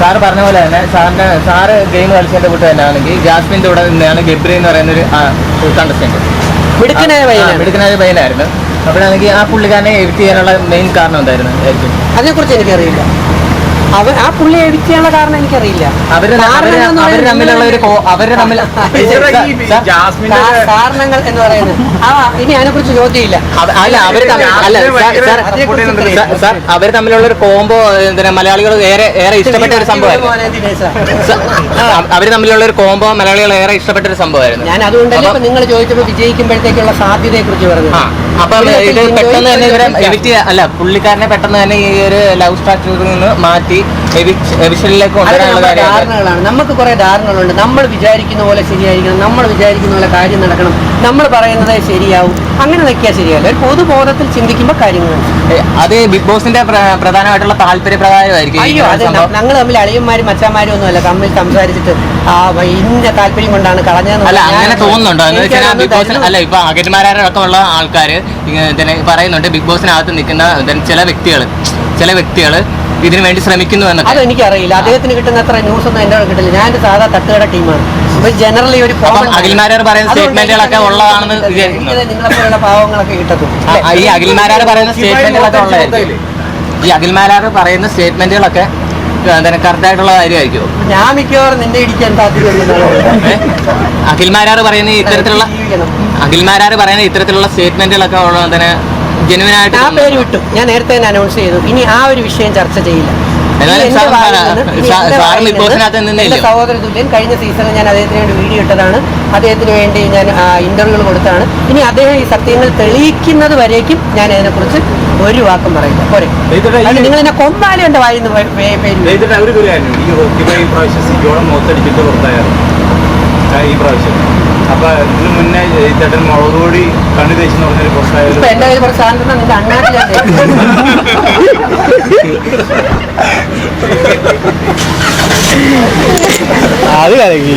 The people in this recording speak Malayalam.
സാറ് പറഞ്ഞ പോലെ തന്നെ സാറിന്റെ സാറ് ഗെയിം കളിച്ചതിന്റെ കൂട്ട് തന്നെ ആണെങ്കിൽ ജാസ്മിന്റെ കൂടെ നിന്നാണ് ഗബ്രി എന്ന് പറയുന്ന ഒരു കണ്ടസ്റ്റന്റ് മിടുക്കനായ പയ്യനായിരുന്നു അപ്പോഴാണെങ്കിൽ ആ പുള്ളിക്കാരനെ എഡിറ്റ് ചെയ്യാനുള്ള മെയിൻ കാരണം എന്തായിരുന്നു? അതിനെക്കുറിച്ച് എനിക്കറിയില്ല. അവ ആ പുള്ളി എഡിറ്റ് കാരണം എനിക്കറിയില്ല. കാരണങ്ങൾ എന്ന് പറയുന്നത് ആ ഇനി അതിനെ കുറിച്ച് ചോദ്യമില്ല അവർ തമ്മിലുള്ള ഒരു കോംബോ എന്താ മലയാളികൾ ഏറെ ഏറെ ഇഷ്ടപ്പെട്ട ഒരു സംഭവമായിരുന്നു. അവർ അവർ തമ്മിലുള്ള ഒരു കോംബോ മലയാളികൾ ഏറെ ഇഷ്ടപ്പെട്ട ഒരു സംഭവമായിരുന്നു. ഞാൻ അതുകൊണ്ടല്ലേ നിങ്ങൾ ചോദിച്ചപ്പോൾ വിജയിക്കുമ്പോഴത്തേക്കുള്ള സാധ്യതയെ കുറിച്ച് പറഞ്ഞു അപ്പം ഇത് പെട്ടെന്ന് തന്നെ ഇവരെ അല്ല പുള്ളിക്കാരനെ പെട്ടെന്ന് തന്നെ ഈ ഒരു ലവ് സ്റ്റാറ്റിൽ നിന്ന് മാറ്റി എവിഷനിലേക്ക് കൊണ്ടുവരാനുള്ള കാര്യമാണ് ധാരണകളാണ്. നമുക്ക് കുറെ ധാരണകളുണ്ട്. നമ്മൾ വിചാരിക്കുന്ന പോലെ ശരിയായിരിക്കണം. നമ്മൾ വിചാരിക്കുന്ന പോലെ കാര്യം നടക്കണം. നമ്മൾ പറയുന്നത് ശരിയാവും. അങ്ങനെ നോക്കിയാൽ ശരിയല്ല ഒരു പൊതുബോധത്തിൽ ചിന്തിക്കുമ്പോൾ കാര്യങ്ങൾ. അത് ബിഗ് ബോസിന്റെ പ്രധാനമായിട്ടുള്ള താല്പര്യപ്രകാരമായിരിക്കും അയ്യോ അത് ഞങ്ങൾ തമ്മിൽ അളിയന്മാരും മച്ചന്മാരും ഒന്നുമല്ല. തമ്മിൽ സംസാരിച്ചിട്ട് ആ ഇന്ന താല്പര്യം കൊണ്ടാണ് കളഞ്ഞത് അല്ല അങ്ങനെ തോന്നുന്നുണ്ടോ? എന്ന് വെച്ചാൽ ബിഗ് ബോസിന് അല്ല ഇപ്പൊ അഖിൽമാരൊക്കെ ഉള്ള ആൾക്കാർ പറയുന്നുണ്ട്. ബിഗ് ബോസിനകത്ത് നിൽക്കുന്ന ചില വ്യക്തികൾ ചില വ്യക്തികൾ ഇതിനു വേണ്ടി ശ്രമിക്കുന്നു എന്നൊക്കെ അതെനിക്കറിയില്ല. അദ്ദേഹത്തിന് കിട്ടുന്ന അത്ര ന്യൂസ് ഒന്നും എന്റെ കിട്ടില്ല. ഞാൻ എന്റെ സാധാ തട്ടുകട ടീമാണ്. അപ്പൊ ജനറലി ഒരു അഖിൽമാരാർ പറയുന്ന സ്റ്റേറ്റ്മെന്റുകളൊക്കെ ഉള്ളതാണെന്ന് നിങ്ങളെ പാവങ്ങളൊക്കെ കിട്ടത്തുള്ളൂ. ഈ അഖിൽമാരാർ പറയുന്ന സ്റ്റേറ്റ്മെന്റുകളൊക്കെ ഉള്ളതായിരിക്കും. ഈ അഖിൽമാരാർ പറയുന്ന സ്റ്റേറ്റ്മെന്റുകളൊക്കെ കറക്റ്റായിട്ടുള്ള കാര്യമായിരിക്കും ഞാൻ മിക്കവാറും നിന്നെ ഇടിക്കാൻ സാധ്യതയുണ്ടെന്നാണ് അഖിൽമാരാർ പറയുന്ന ഇത്തരത്തിലുള്ള. അഖിൽമാരാർ പറയുന്ന ഇത്തരത്തിലുള്ള സ്റ്റേറ്റ്മെന്റുകളൊക്കെ ഉള്ള തന്നെ ജെനുവിൻ ആ പേര് വിട്ടു. ഞാൻ നേരത്തെ തന്നെ അനൗൺസ് ചെയ്തു. ഇനി ആ ഒരു വിഷയം ചർച്ച ചെയ്യില്ല? എന്റെ സഹോദര തുല്യൻ കഴിഞ്ഞ സീസണിൽ ഞാൻ അദ്ദേഹത്തിന് വേണ്ടി വീഡിയോ ഇട്ടതാണ്. അദ്ദേഹത്തിന് വേണ്ടി ഞാൻ ഇന്റർവ്യൂകൾ കൊടുത്താണ്. ഇനി അദ്ദേഹം ഈ സത്യങ്ങൾ തെളിയിക്കുന്നത് വരേക്കും ഞാൻ അതിനെക്കുറിച്ച് ഒരു വാക്കും പറയില്ല. പോരെ. നിങ്ങൾ എന്നെ കൊന്നാലും എന്റെ പേ- പേര് ഈ പ്രാവശ്യം. അപ്പൊ ഇതിന് മുന്നേ ചേട്ടൻ മുളക് കണ്ണു തേച്ചെന്ന് പറഞ്ഞൊരു പുറത്തായാലും അത് കലങ്ങി